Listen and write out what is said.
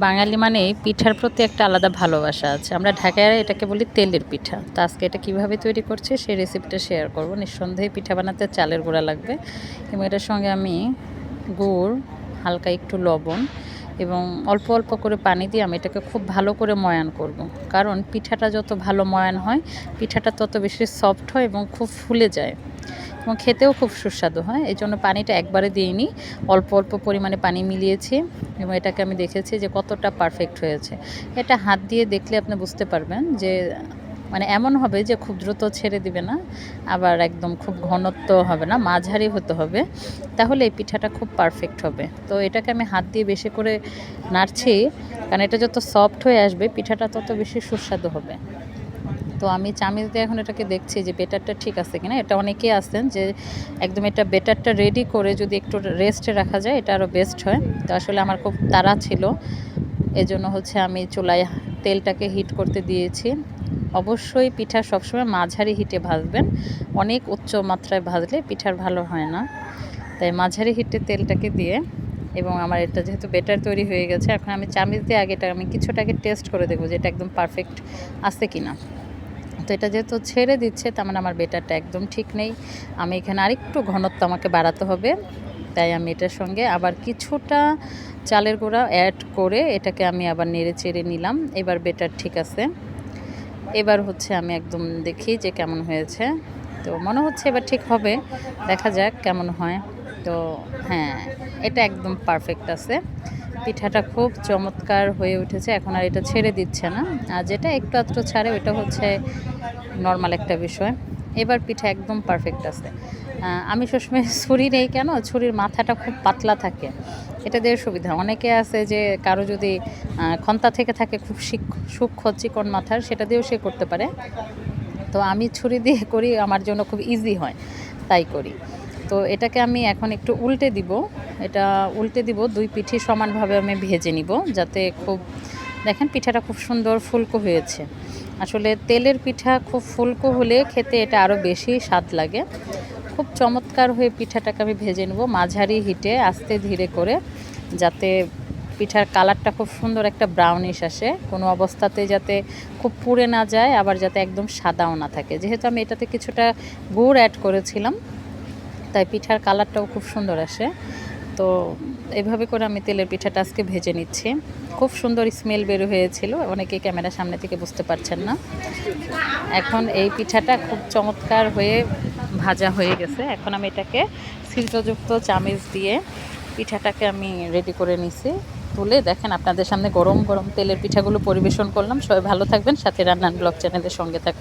বাঙালি মানে পিঠার প্রতি একটা আলাদা ভালোবাসা আছে। আমরা ঢাকায় এটাকে বলি তেলের পিঠা। তো আজকে এটা কীভাবে তৈরি করছি সেই রেসিপিটা শেয়ার করব। নিঃসন্দেহে পিঠা বানাতে চালের গুঁড়া লাগবে এবং এটার সঙ্গে আমি গুড়, হালকা একটু লবণ এবং অল্প অল্প করে পানি দিয়ে আমি এটাকে খুব ভালো করে ময়ান করব। কারণ পিঠাটা যত ভালো ময়ান হয়, পিঠাটা তত বেশি সফট হয় এবং খুব ফুলে যায়। এবং খেতেও খুব সুস্বাদু, হয়? এই জন্য পানিটা একবারে দিইনি। অল্প অল্প পরিমাণে পানি মিলিয়েছি এবং এটাকে আমি দেখেছি যে কতটা পারফেক্ট হয়েছে। এটা হাত দিয়ে দেখলে আপনি বুঝতে পারবেন যে মানে এমন হবে যে খুব দ্রুত ছেড়ে দিবে না, আবার একদম খুব ঘনত্ব হবে না, মাঝারি হতে হবে। তাহলে এই পিঠাটা খুব পারফেক্ট হবে। তো এটাকে আমি হাত দিয়ে বেশি করে নাড়ছি, কারণ এটা যত সফট হয়ে আসবে, পিঠাটা তত বেশি সুস্বাদু হবে। তো আমি চামিচ দিয়ে এখন এটাকে দেখছি যে বেটারটা ঠিক আছে কিনা। এটা অনেকেই আসেন যে একদম এটা বেটারটা রেডি করে যদি একটু রেস্টে রাখা যায়, এটা আরও বেস্ট হয়। তো আসলে আমার খুব তাড়া ছিল। এজন্য হচ্ছে আমি চুলায় তেলটাকে হিট করতে দিয়েছি। অবশ্যই পিঠা সবসময় মাঝারি হিটে ভাজবেন। অনেক উচ্চ মাত্রায় ভাজলে পিঠার ভালো হয় না। তাই মাঝারি হিটে তেলটাকে দিয়ে এবং আমার এটা যেহেতু বেটার তৈরি হয়ে গেছে, এখন আমি চামিচ দিয়ে আগে এটা আমি কিছুটাকে টেস্ট করে দেখব যে এটা একদম পারফেক্ট আছে কি না এটা যেহেতু ছেড়ে দিচ্ছে, তার মানে আমার বেটারটা একদম ঠিক নেই। আমি এখানে আরেকটু ঘনত্ব আমাকে বাড়াতে হবে, তাই আমি এটার সঙ্গে আবার কিছুটা চালের গুঁড়া অ্যাড করে এটাকে আমি আবার নেড়ে চেড়ে নিলাম। এবার বেটার ঠিক আছে। এবার হচ্ছে আমি একদম দেখি যে কেমন হয়েছে। তো মনে হচ্ছে এবার ঠিক হবে। দেখা যাক কেমন হয়। তো হ্যাঁ এটা একদম পারফেক্ট আছে। পিঠাটা খুব চমৎকার হয়ে উঠেছে, এখন আর এটা ছেড়ে দিচ্ছে না। আর যেটা একটু আধটু ছাড়ে ওটা হচ্ছে নর্মাল একটা বিষয়। এবার পিঠা একদম পারফেক্ট আছে। আমি সবসময় ছুরি নেই কেন? ছুরির মাথাটা খুব পাতলা থাকে। এটা দিয়ে সুবিধা। অনেকে আছে যে কারও যদি খন্তা থেকে থাকে খুব সূক্ষ্ম চিকন মাথার, সেটা দিয়েও সে করতে পারে। তো আমি ছুরি দিয়ে করি, আমার জন্য খুব ইজি হয়, তাই করি। তো এটাকে আমি এখন একটু উল্টে দিব। এটা উল্টে দিব, দুই পিঠি সমানভাবে আমি ভেজে নিব যাতে খুব, দেখেন পিঠাটা খুব সুন্দর ফুলকো হয়েছে। আসলে তেলের পিঠা খুব ফুলকো হলে খেতে এটা আরও বেশি স্বাদ লাগে। খুব চমৎকার হয়ে পিঠাটাকে আমি ভেজে নেব মাঝারি হিটে আস্তে ধীরে করে যাতে পিঠার কালারটা খুব সুন্দর একটা ব্রাউনিশ আসে। কোনো অবস্থাতে যাতে খুব পুড়ে না যায়, আবার যাতে একদম সাদাও না থাকে। যেহেতু আমি এটাতে কিছুটা গুড় অ্যাড করেছিলাম তাই পিঠার কালারটাও খুব সুন্দর আসে। তো এভাবে করে আমি তেলের পিঠাটা আজকে ভেজে নিচ্ছি। খুব সুন্দর স্মেল বের হয়েছিল, অনেকেই ক্যামেরার সামনে থেকে বুঝতে পারছেন না। এখন এই পিঠাটা খুব চমৎকার হয়ে ভাজা হয়ে গেছে। এখন আমি এটাকে ছিদ্রযুক্ত চামিচ দিয়ে পিঠাটাকে আমি রেডি করে নিছি। তুলে দেখেন আপনাদের সামনে গরম গরম তেলের পিঠাগুলো পরিবেশন করলাম। সবাই ভালো থাকবেন, সাথে রান্নার ব্লগ চ্যানেলের সঙ্গে থাকবেন।